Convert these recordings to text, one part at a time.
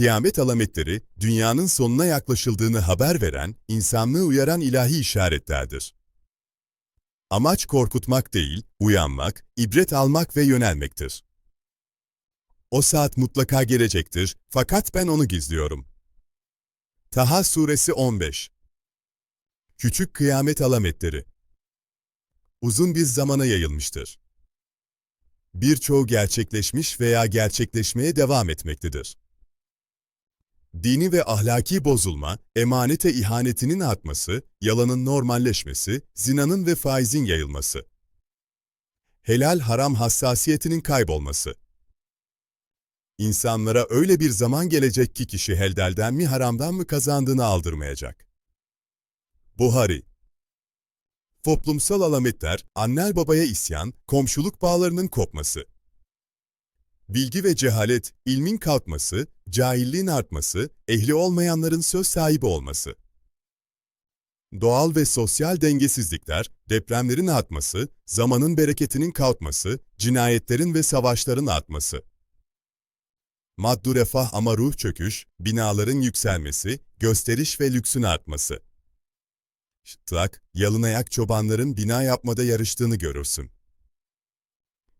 Kıyamet alametleri, dünyanın sonuna yaklaşıldığını haber veren, insanlığı uyaran ilahi işaretlerdir. Amaç korkutmak değil, uyanmak, ibret almak ve yönelmektir. O saat mutlaka gelecektir, fakat ben onu gizliyorum. Taha Suresi 15 Küçük kıyamet alametleri Uzun bir zamana yayılmıştır. Birçoğu gerçekleşmiş veya gerçekleşmeye devam etmektedir. Dini ve ahlaki bozulma, emanete ihanetinin artması, yalanın normalleşmesi, zinanın ve faizin yayılması. Helal haram hassasiyetinin kaybolması. İnsanlara öyle bir zaman gelecek ki kişi helalden mi haramdan mı kazandığını aldırmayacak. Buhari Toplumsal alametler, annel babaya isyan, komşuluk bağlarının kopması. Bilgi ve cehalet, ilmin kalkması, cahilliğin artması, ehli olmayanların söz sahibi olması. Doğal ve sosyal dengesizlikler, depremlerin artması, zamanın bereketinin kalkması, cinayetlerin ve savaşların artması. Maddu refah ama ruh çöküş, binaların yükselmesi, gösteriş ve lüksün artması. Şıtlak, yalın ayak çobanların bina yapmada yarıştığını görürsün.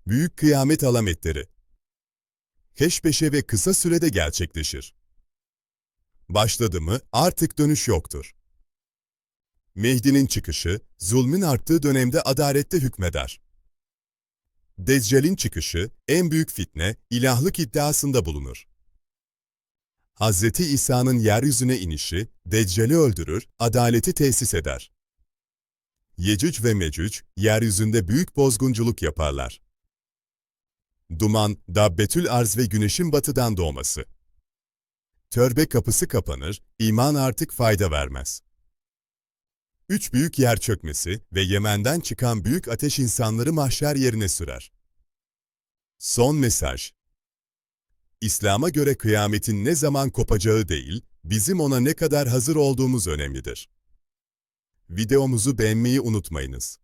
Büyük kıyamet alametleri Peş ve kısa sürede gerçekleşir. Başladı mı artık dönüş yoktur. Mehdi'nin çıkışı, zulmün arttığı dönemde adalette hükmeder. Deccal'in çıkışı, en büyük fitne, ilahlık iddiasında bulunur. Hz. İsa'nın yeryüzüne inişi, Deccal'i öldürür, adaleti tesis eder. Yecüc ve Mecüc, yeryüzünde büyük bozgunculuk yaparlar. Duman, Dabbetül Arz ve güneşin batıdan doğması. Törbe kapısı kapanır, iman artık fayda vermez. Üç büyük yer çökmesi ve Yemen'den çıkan büyük ateş insanları mahşer yerine sürer. Son mesaj İslam'a göre kıyametin ne zaman kopacağı değil, bizim ona ne kadar hazır olduğumuz önemlidir. Videomuzu beğenmeyi unutmayınız.